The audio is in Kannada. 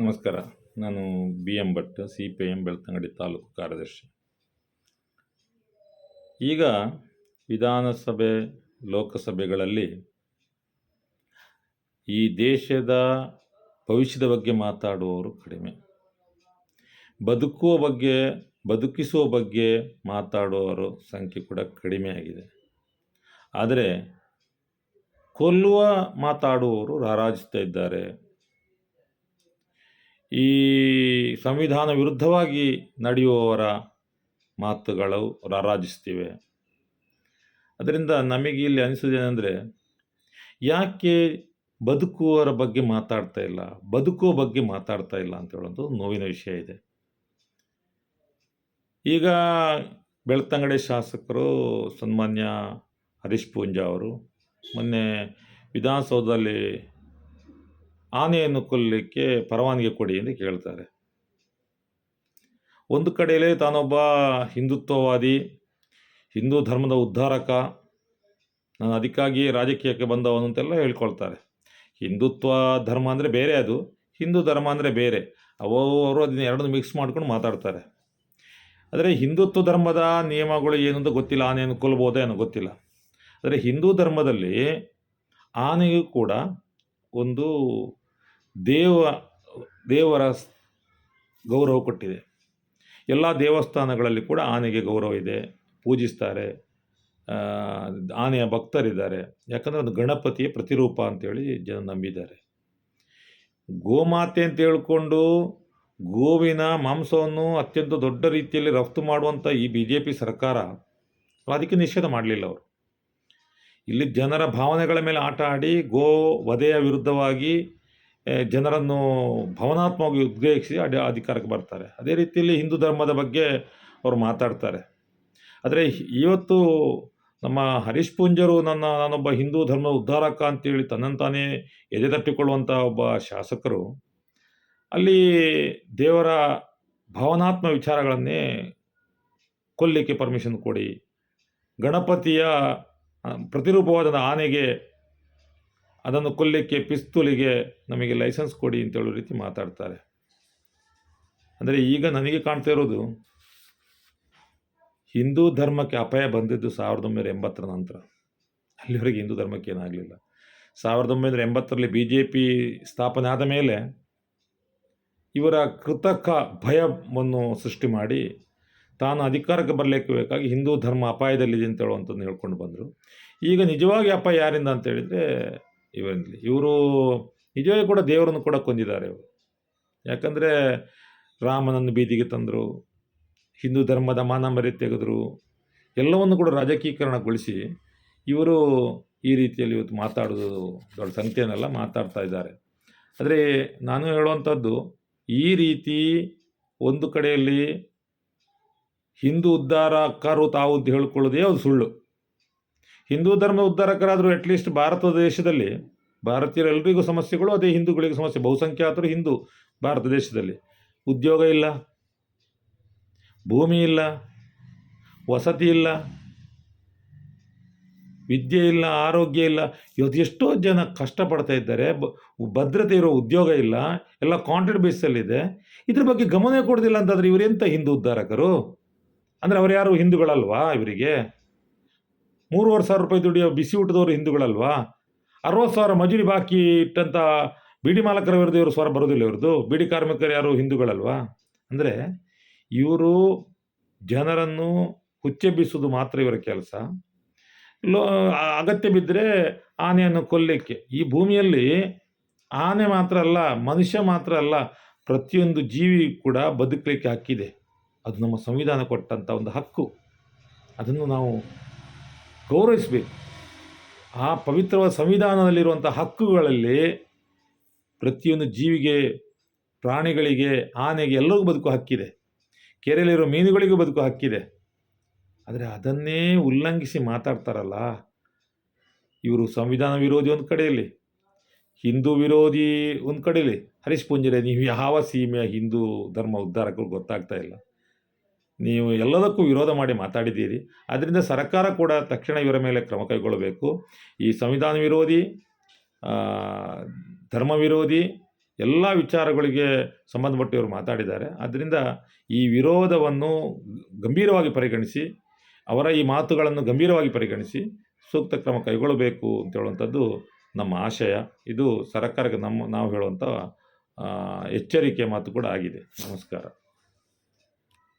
ನಮಸ್ಕಾರ. ನಾನು B M Bhat, C P M Belthangady taluk ಕಾರ್ಯದರ್ಶಿ. ಈಗ ವಿಧಾನಸಭೆ, ಲೋಕಸಭೆಗಳಲ್ಲಿ ಈ ದೇಶದ ಭವಿಷ್ಯದ ಬಗ್ಗೆ ಮಾತಾಡುವವರು ಕಡಿಮೆ. ಬದುಕುವ ಬಗ್ಗೆ, ಬದುಕಿಸುವ ಬಗ್ಗೆ ಮಾತಾಡುವವರ ಸಂಖ್ಯೆ ಕೂಡ ಕಡಿಮೆ ಆಗಿದೆ. ಆದರೆ, ಕೊಲ್ಲುವ ಮಾತಾಡುವವರು ರಾರಾಜಿಸ್ತಾ ಇದ್ದಾರೆ. ಈ ಸಂವಿಧಾನ ವಿರುದ್ಧವಾಗಿ ನಡೆಯುವವರ ಮಾತುಗಳು ರಾರಾಜಿಸ್ತಿವೆ. ಅದರಿಂದ ನಮಗೆ ಇಲ್ಲಿ ಅನಿಸೋದೇನೆಂದರೆ ಯಾಕೆ ಬದುಕುವವರ ಬಗ್ಗೆ ಮಾತಾಡ್ತಾ ಇಲ್ಲ, ಬದುಕುವ ಬಗ್ಗೆ ಮಾತಾಡ್ತಾ ಇಲ್ಲ ಅಂತ ಹೇಳೋದು ನೋವಿನ ವಿಷಯ ಇದೆ. ಈಗ ಬೆಳ್ತಂಗಡಿ ಶಾಸಕರು ಸನ್ಮಾನ್ಯ ಹರೀಶ್ ಪೂಂಜಾ ಅವರು ಮೊನ್ನೆ ವಿಧಾನಸೌಧದಲ್ಲಿ ಆನೆಯನ್ನು ಕೊಲ್ಲಲಿಕ್ಕೆ ಪರವಾನಗಿ ಕೊಡಿ ಎಂದು ಕೇಳ್ತಾರೆ. ಒಂದು ಕಡೆಯಲ್ಲಿ ತಾನೊಬ್ಬ ಹಿಂದುತ್ವವಾದಿ, ಹಿಂದೂ ಧರ್ಮದ ಉದ್ಧಾರಕ, ನಾನು ಅದಕ್ಕಾಗಿ ರಾಜಕೀಯಕ್ಕೆ ಬಂದವನು ಅಂತೆಲ್ಲ ಹೇಳ್ಕೊಳ್ತಾರೆ. ಹಿಂದುತ್ವ ಧರ್ಮ ಅಂದರೆ ಬೇರೆ ಅದು, ಹಿಂದೂ ಧರ್ಮ ಅಂದರೆ ಬೇರೆ. ಅವರು ಅದನ್ನ ಎರಡನ್ನು ಮಿಕ್ಸ್ ಮಾಡ್ಕೊಂಡು ಮಾತಾಡ್ತಾರೆ. ಆದರೆ ಹಿಂದುತ್ವ ಧರ್ಮದ ನಿಯಮಗಳು ಏನು ಅಂತ ಗೊತ್ತಿಲ್ಲ, ಆನೆಯನ್ನು ಕೊಲ್ಬೋದೇ ಏನೋ ಗೊತ್ತಿಲ್ಲ. ಆದರೆ ಹಿಂದೂ ಧರ್ಮದಲ್ಲಿ ಆನೆಯು ಕೂಡ ಒಂದು ದೇವ, ದೇವರ ಗೌರವ ಕೊಟ್ಟಿದೆ. ಎಲ್ಲ ದೇವಸ್ಥಾನಗಳಲ್ಲಿ ಕೂಡ ಆನೆಗೆ ಗೌರವ ಇದೆ. ಪೂಜಿಸ್ತಾರೆ. ಆನೆಯ ಭಕ್ತರಿದ್ದಾರೆ. ಯಾಕಂದರೆ ಅದು ಗಣಪತಿಯ ಪ್ರತಿರೂಪ ಅಂತೇಳಿ ಜನ ನಂಬಿದ್ದಾರೆ. ಗೋಮಾತೆ ಅಂತ ಹೇಳ್ಕೊಂಡು ಗೋವಿನ ಮಾಂಸವನ್ನು ಅತ್ಯಂತ ದೊಡ್ಡ ರೀತಿಯಲ್ಲಿ ರಫ್ತು ಮಾಡುವಂಥ ಈ ಬಿ ಜೆ ಪಿ ಸರ್ಕಾರ ಅದಕ್ಕೆ ನಿಷೇಧ ಮಾಡಲಿಲ್ಲ ಅವರು. ಇಲ್ಲಿ ಜನರ ಭಾವನೆಗಳ ಮೇಲೆ ಆಟ ಆಡಿ ಗೋ ವಧೆಯ ವಿರುದ್ಧವಾಗಿ ಜನರನ್ನು ಭಾವನಾತ್ಮಕವಾಗಿ ಉದ್ರೇಕಿಸಿ ಅಡಿ, ಅಧಿಕಾರಕ್ಕೆ ಬರ್ತಾರೆ. ಅದೇ ರೀತಿಯಲ್ಲಿ ಹಿಂದೂ ಧರ್ಮದ ಬಗ್ಗೆ ಅವರು ಮಾತಾಡ್ತಾರೆ. ಆದರೆ ಇವತ್ತು ನಮ್ಮ ಹರೀಶ್ ಪುಂಜರು ನನ್ನ, ನಾನೊಬ್ಬ ಹಿಂದೂ ಧರ್ಮದ ಉದ್ಧಾರಕ ಅಂತೇಳಿ ತನ್ನಂತಾನೇ ಎದೆ ತಟ್ಟಿಕೊಳ್ಳುವಂಥ ಒಬ್ಬ ಶಾಸಕರು, ಅಲ್ಲಿ ದೇವರ ಭಾವನಾತ್ಮ ವಿಚಾರಗಳನ್ನೇ ಕೊಲ್ಲಿಕ್ಕೆ ಪರ್ಮಿಷನ್ ಕೊಡಿ. ಗಣಪತಿಯ ಪ್ರತಿರೂಪವಾದ ಆನೆಗೆ ಅದನ್ನು ಕೊಲ್ಲಕ್ಕೆ ಪಿಸ್ತೂಲಿಗೆ ನಮಗೆ ಲೈಸೆನ್ಸ್ ಕೊಡಿ ಅಂತ ಹೇಳೋ ರೀತಿ ಮಾತಾಡ್ತಾರೆ. ಅಂದರೆ ಈಗ ನನಗೆ ಕಾಣ್ತಾ ಇರೋದು, ಹಿಂದೂ ಧರ್ಮಕ್ಕೆ ಅಪಾಯ ಬಂದಿದ್ದು ಸಾವಿರದ ಒಂಬೈನೂರ ಎಂಬತ್ತರ ನಂತರ. ಅಲ್ಲಿವರೆಗೆ ಹಿಂದೂ ಧರ್ಮಕ್ಕೆ ಏನಾಗಲಿಲ್ಲ. ಸಾವಿರದ ಒಂಬೈನೂರ ಎಂಬತ್ತರಲ್ಲಿ ಬಿ ಜೆ ಪಿ ಸ್ಥಾಪನೆ ಆದ ಮೇಲೆ ಇವರ ಕೃತಕ ಭಯವನ್ನು ಸೃಷ್ಟಿ ಮಾಡಿ ತಾನು ಅಧಿಕಾರಕ್ಕೆ ಬರಲಿಕ್ಕೆ ಬೇಕಾಗಿ ಹಿಂದೂ ಧರ್ಮ ಅಪಾಯದಲ್ಲಿದೆ ಅಂತ ಹೇಳುವಂಥದ್ದು ಹೇಳ್ಕೊಂಡು ಬಂದರು. ಈಗ ನಿಜವಾಗಿ ಅಪಾಯ ಯಾರಿಂದ ಅಂತ ಹೇಳಿದರೆ ಇವರಲ್ಲಿ ಇವರು ನಿಜವಾಗಿ ಕೂಡ ದೇವರನ್ನು ಕೂಡ ಕೊಂದಿದ್ದಾರೆ ಇವರು. ಯಾಕಂದರೆ ರಾಮನನ್ನು ಬೀದಿಗೆ ತಂದರು, ಹಿಂದೂ ಧರ್ಮದ ಮಾನ ಮರಿ ತೆಗೆದರು, ಎಲ್ಲವನ್ನು ಕೂಡ ರಾಜಕೀಕರಣಗೊಳಿಸಿ ಇವರು ಈ ರೀತಿಯಲ್ಲಿ ಇವತ್ತು ಮಾತಾಡೋದು ದೊಡ್ಡ ಸಂಖ್ಯೆನೆಲ್ಲ ಮಾತಾಡ್ತಾ ಇದ್ದಾರೆ. ಆದರೆ ನಾನು ಹೇಳುವಂಥದ್ದು, ಈ ರೀತಿ ಒಂದು ಕಡೆಯಲ್ಲಿ ಹಿಂದೂ ಉದ್ಧಾರಕರು ತಾವು ಅಂತ ಹೇಳ್ಕೊಳ್ಳೋದೇ ಅದು ಸುಳ್ಳು. ಹಿಂದೂ ಧರ್ಮ ಉದ್ಧಾರಕರಾದರೂ ಅಟ್ಲೀಸ್ಟ್ ಭಾರತ ದೇಶದಲ್ಲಿ ಭಾರತೀಯರೆಲ್ಲರಿಗೂ ಸಮಸ್ಯೆಗಳು, ಅದೇ ಹಿಂದೂಗಳಿಗೆ ಸಮಸ್ಯೆ. ಬಹುಸಂಖ್ಯಾತರು ಹಿಂದೂ ಭಾರತ ದೇಶದಲ್ಲಿ. ಉದ್ಯೋಗ ಇಲ್ಲ, ಭೂಮಿ ಇಲ್ಲ, ವಸತಿ ಇಲ್ಲ, ವಿದ್ಯೆ ಇಲ್ಲ, ಆರೋಗ್ಯ ಇಲ್ಲ. ಇವತ್ತು ಎಷ್ಟೋ ಜನ ಕಷ್ಟಪಡ್ತಾ ಇದ್ದಾರೆ ಭದ್ರತೆ ಇರೋ ಉದ್ಯೋಗ ಇಲ್ಲ, ಎಲ್ಲ ಕಾಂಟ್ರಾಕ್ಟ್ ಬೇಸಲ್ಲಿದೆ ಇದ್ರ ಬಗ್ಗೆ ಗಮನ ಕೊಡೋದಿಲ್ಲ ಅಂತಂದ್ರೆ ಇವರೆಂಥ ಹಿಂದೂ ಉದ್ಧಾರಕರು? ಅಂದರೆ ಅವ್ರು ಯಾರು ಹಿಂದೂಗಳಲ್ವಾ ಇವರಿಗೆ? ಮೂರುವರೆ ಸಾವಿರ ರೂಪಾಯಿ ದುಡಿಯೋ ಬಿಸಿ ಊಟದವರು ಹಿಂದೂಗಳಲ್ವಾ? ಅರವತ್ತು ಸಾವಿರ ಮಜೂರಿ ಬಾಕಿ ಇಟ್ಟಂಥ ಬಿಡಿ ಮಾಲಕರ ವಿರುದ್ಧ ಇವರು ಸ್ವರ ಬರೋದಿಲ್ಲ ಇವ್ರದ್ದು. ಬಿಡಿ ಕಾರ್ಮಿಕರು ಯಾರು ಹಿಂದೂಗಳಲ್ವಾ? ಅಂದರೆ ಇವರು ಜನರನ್ನು ಹುಚ್ಚೆಬ್ಬಿಸೋದು ಮಾತ್ರ ಇವರ ಕೆಲಸ. ಲೋ ಅಗತ್ಯ ಬಿದ್ದರೆ ಆನೆಯನ್ನು ಕೊಲ್ಲಕ್ಕೆ. ಈ ಭೂಮಿಯಲ್ಲಿ ಆನೆ ಮಾತ್ರ ಅಲ್ಲ, ಮನುಷ್ಯ ಮಾತ್ರ ಅಲ್ಲ, ಪ್ರತಿಯೊಂದು ಜೀವಿ ಕೂಡ ಬದುಕಲಿಕ್ಕೆ ಹಕ್ಕಿದೆ. ಅದು ನಮ್ಮ ಸಂವಿಧಾನ ಕೊಟ್ಟಂಥ ಒಂದು ಹಕ್ಕು. ಅದನ್ನು ನಾವು ಗೌರವಿಸಬೇಕು. ಆ ಪವಿತ್ರವಾದ ಸಂವಿಧಾನದಲ್ಲಿರುವಂಥ ಹಕ್ಕುಗಳಲ್ಲಿ ಪ್ರತಿಯೊಂದು ಜೀವಿಗೆ, ಪ್ರಾಣಿಗಳಿಗೆ, ಆನೆಗೆ ಎಲ್ಲರಿಗೂ ಬದುಕು ಹಕ್ಕಿದೆ. ಕೆರೆಯಲ್ಲಿರೋ ಮೀನುಗಳಿಗೂ ಬದುಕು ಹಕ್ಕಿದೆ. ಆದರೆ ಅದನ್ನೇ ಉಲ್ಲಂಘಿಸಿ ಮಾತಾಡ್ತಾರಲ್ಲ, ಇವರು ಸಂವಿಧಾನ ವಿರೋಧಿ ಒಂದು ಕಡೆಯಲ್ಲಿ, ಹಿಂದೂ ವಿರೋಧಿ ಒಂದು ಕಡೆಯಲ್ಲಿ. ಹರೀಶ್ ಪುಂಜರೆ, ನೀವು ಯಾವ ಸೀಮೆಯ ಹಿಂದೂ ಧರ್ಮ ಉದ್ಧಾರಕರು ಗೊತ್ತಾಗ್ತಾ ಇಲ್ಲ. ನೀವು ಎಲ್ಲದಕ್ಕೂ ವಿರೋಧ ಮಾಡಿ ಮಾತಾಡಿದ್ದೀರಿ. ಆದ್ದರಿಂದ ಸರ್ಕಾರ ಕೂಡ ತಕ್ಷಣ ಇವರ ಮೇಲೆ ಕ್ರಮ ಕೈಗೊಳ್ಳಬೇಕು. ಈ ಸಂವಿಧಾನ ವಿರೋಧಿ ಧರ್ಮ ವಿರೋಧಿ ಎಲ್ಲ ವಿಚಾರಗಳಿಗೆ ಸಂಬಂಧಪಟ್ಟಿವರು ಮಾತಾಡಿದ್ದಾರೆ. ಆದ್ದರಿಂದ ಈ ವಿರೋಧವನ್ನು ಗಂಭೀರವಾಗಿ ಪರಿಗಣಿಸಿ, ಅವರ ಈ ಮಾತುಗಳನ್ನು ಗಂಭೀರವಾಗಿ ಪರಿಗಣಿಸಿ ಸೂಕ್ತ ಕ್ರಮ ಕೈಗೊಳ್ಳಬೇಕು ಅಂತ ಹೇಳುವಂಥದ್ದು ನಮ್ಮ ಆಶಯ. ಇದು ಸರ್ಕಾರಕ್ಕೆ ನಮ್ಮ, ನಾವು ಹೇಳುವಂಥ ಎಚ್ಚರಿಕೆ ಮಾತು ಕೂಡ ಆಗಿದೆ. ನಮಸ್ಕಾರ.